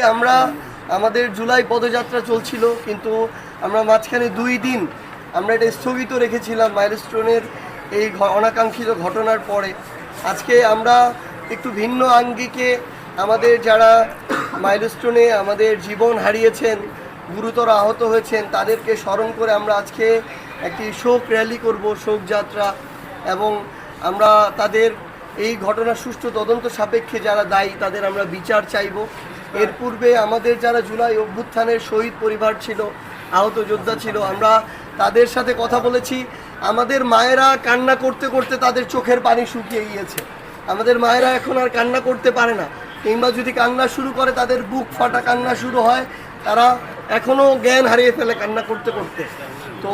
আমরা আমাদের জুলাই পদযাত্রা চলছিল, কিন্তু আমরা মাঝখানে দুই দিন আমরা এটা স্থগিত রেখেছিলাম মাইলস্টোনের এই অনাকাঙ্ক্ষিত ঘটনার পরে। আজকে আমরা একটু ভিন্ন আঙ্গিকে আমাদের যারা মাইলস্টোনে আমাদের জীবন হারিয়েছেন, গুরুতর আহত হয়েছেন, তাদেরকে স্মরণ করে আমরা আজকে একটি শোক র্যালি করব, শোক যাত্রা। এবং আমরা তাদের এই ঘটনার সুষ্ঠু তদন্ত সাপেক্ষে যারা দায়ী, তাদের আমরা বিচার চাইব। এর পূর্বে আমাদের যারা জুলাই অভ্যুত্থানের শহীদ পরিবার ছিল, আহত যোদ্ধা ছিল, আমরা তাদের সাথে কথা বলেছি। আমাদের মায়েরা কান্না করতে করতে তাদের চোখের পানি শুকিয়ে গিয়েছে। আমাদের মায়েরা এখন আর কান্না করতে পারে না। কিংবা যদি কান্না শুরু করে, তাদের বুক ফাটা কান্না শুরু হয়, তারা এখনও জ্ঞান হারিয়ে ফেলে কান্না করতে করতে। তো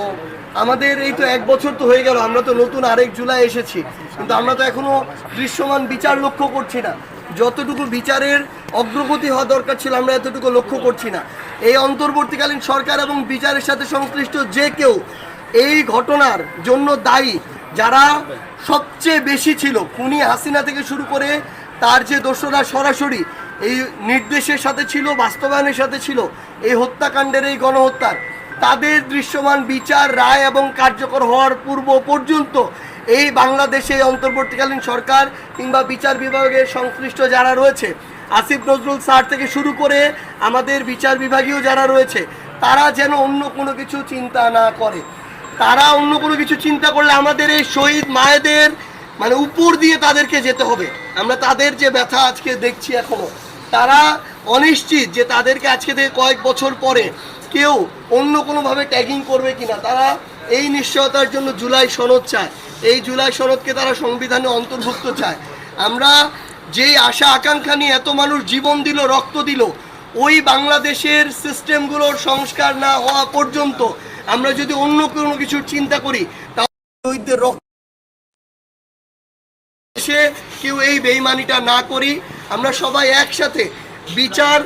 আমাদের এই তো এক বছর তো হয়ে গেল, আমরা তো নতুন আরেক জুলাই এসেছি। কিন্তু আমরা তো এখনও দৃশ্যমান বিচার লক্ষ্য করছি না। যতটুকু বিচারের অগ্রগতি হওয়া দরকার ছিল, আমরা এতটুকু লক্ষ্য করছি না। এই অন্তর্বর্তীকালীন সরকার এবং বিচারের সাথে সংশ্লিষ্ট যে কেউ এই ঘটনার জন্য দায়ী, যারা সবচেয়ে বেশি ছিল, খুনি হাসিনা থেকে শুরু করে তার যে দোষরা সরাসরি এই নির্দেশের সাথে ছিল, বাস্তবায়নের সাথে ছিল, এই হত্যাকাণ্ডের এই গণহত্যার, তাদের দৃশ্যমান বিচার, রায় এবং কার্যকর হওয়ার পূর্ব পর্যন্ত এই বাংলাদেশে অন্তর্বর্তীকালীন সরকার কিংবা বিচার বিভাগের সংশ্লিষ্ট যারা রয়েছে আসিফ নজরুল স্যার থেকে শুরু করে আমাদের বিচার বিভাগীয় যারা রয়েছে, তারা যেন অন্য কোনো কিছু চিন্তা না করে। তারা অন্য কোনো কিছু চিন্তা করলে আমাদের এই শহীদ মায়েদের মানে উপর দিয়ে তাদেরকে যেতে হবে। আমরা তাদের যে ব্যথা আজকে দেখছি এখনও তারা অনিশ্চিত যে তাদেরকে আজকে থেকে কয়েক বছর পরে কেউ অন্য কোনোভাবে ট্যাগিং করবে কিনা। তারা এই নিশ্চয়তার জন্য জুলাই সনদ চায়। এই জুলাই সনদকে তারা সংবিধানে অন্তর্ভুক্ত চায়। আমরা যেই আশা আকাঙ্ক্ষা নিয়ে এত মানুষ জীবন দিল রক্ত দিল ওই বাংলাদেশের সিস্টেমগুলোর সংস্কার না হওয়া পর্যন্ত আমরা যদি অন্য কোনো কিছুর চিন্তা করি তাহলে রক্ত কেউ এই বেইমানিটা না করি। আমরা সবাই একসাথে বিচার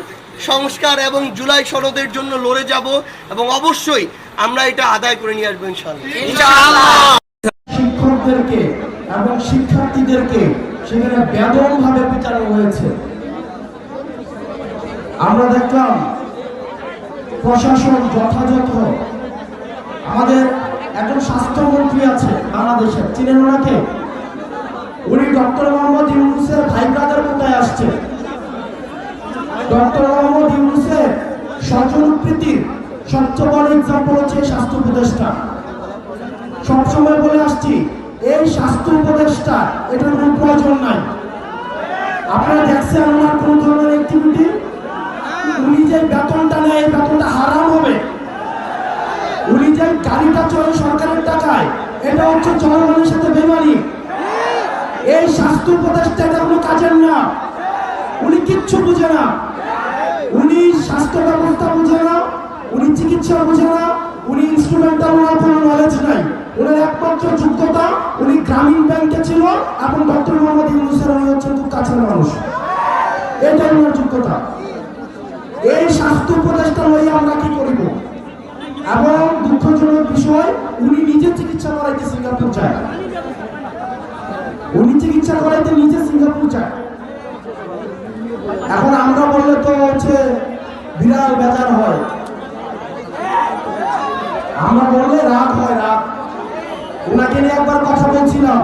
সংস্কার এবং জুলাই সনদের জন্য লড়ে যাব এবং অবশ্যই আমরা এটা আদায় করে নিয়ে আসব ইনশাআল্লাহ। শিক্ষকদেরকে এবং শিক্ষার্থীদেরকে সেখানে ব্যাপক ভাবে পিটানো হয়েছে। আমরা দেখলাম প্রশাসন যথাযথ, আমাদের একজন স্বাস্থ্যমন্ত্রী আছে বাংলাদেশের, চিনেন ওনাকে? উনি ডক্টর মোহাম্মদ ইউনুসের ভাই ব্রাদার কোথায় আসছে? ডক্টর মোহাম্মদ ইউনুসের স্বজনপ্রীতির সবচেয়ে বড় এক্সাম্পল হচ্ছে স্বাস্থ্য উপদেষ্টা। সবসময় বলে আসছি এই স্বাস্থ্য উপদেষ্টা, এটার কোনো প্রয়োজন নাই। আপনারা দেখছেন ওনার কোন ধরনের অ্যাক্টিভিটি উনি যে বেতনটা নেয়, এই বেতনটা হারাম হবে। উনি যে গাড়িটা চলে সরকারের টাকায়, এটা হচ্ছে জনগণের সাথে বেমানি এই স্বাস্থ্য উপদেষ্টা, এটা কোনো কাজের না। উনি কিচ্ছু বুঝে না। উনি স্বাস্থ্য ব্যবস্থা বুঝে না। উনি চিকিৎসা বুঝে না। উনি ইনস্ট্রুমেন্টাল ওনার কোনো নলেজ নাই। ওনার একমাত্র যোগ্যতা উনি গ্রামীণ ব্যাংকে ছিল এবং ডক্টর মোহাম্মদ ইউনুসের উনি হচ্ছেন খুব কাছের মানুষ। এটাই ওনার যোগ্যতা। এই স্বাস্থ্য উপদেষ্টা হয়ে আমরা কি করিব? এবং দুঃখজনক বিষয়, উনি নিজে চিকিৎসা করাইতে সিঙ্গাপুর যায়। উনি চিকিৎসা করাইতে নিজে সিঙ্গাপুর যায়। এখন আমরা বললে তো হচ্ছে বিরাট বেজার হয়। আমরা বললে রাগ হয় রাগ ওনাকে নিয়ে একবার কথা বলছিলাম,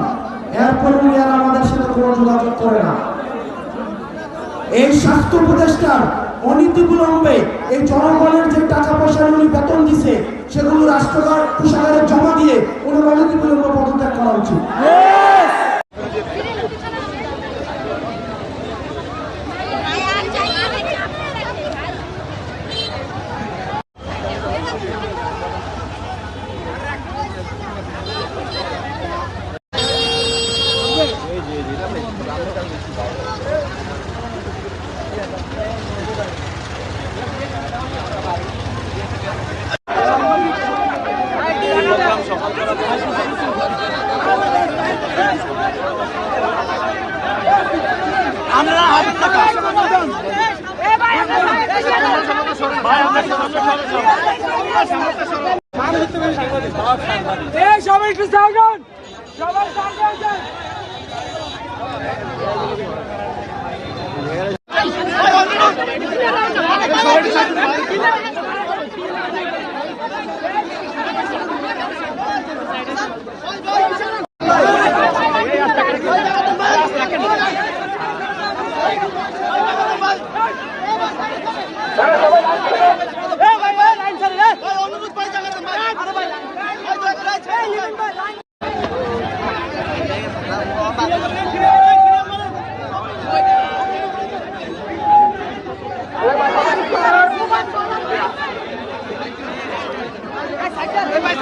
এরপর উনি আর আমাদের সাথে কোনো যোগাযোগ করে না। এই স্বাস্থ্য উপদেষ্টার অনীতিগুলম্বে এই জনগণের যে টাকা পয়সা উনি বেতন দিছে, সেগুলো রাষ্ট্রকার কোষাগারে জমা দিয়ে ওনার অনীতি বিলম্বে পদত্যাগ করা উচিত। এই সবাই একটু সাইডন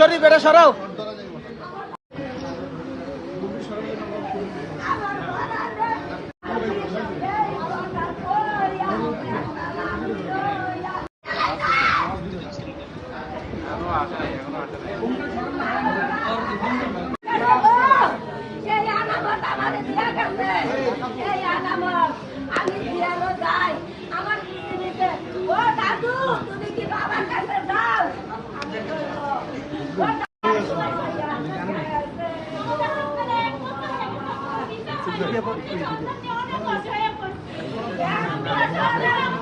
শরীফ এটা সরাও। আমি যাই। Thank you.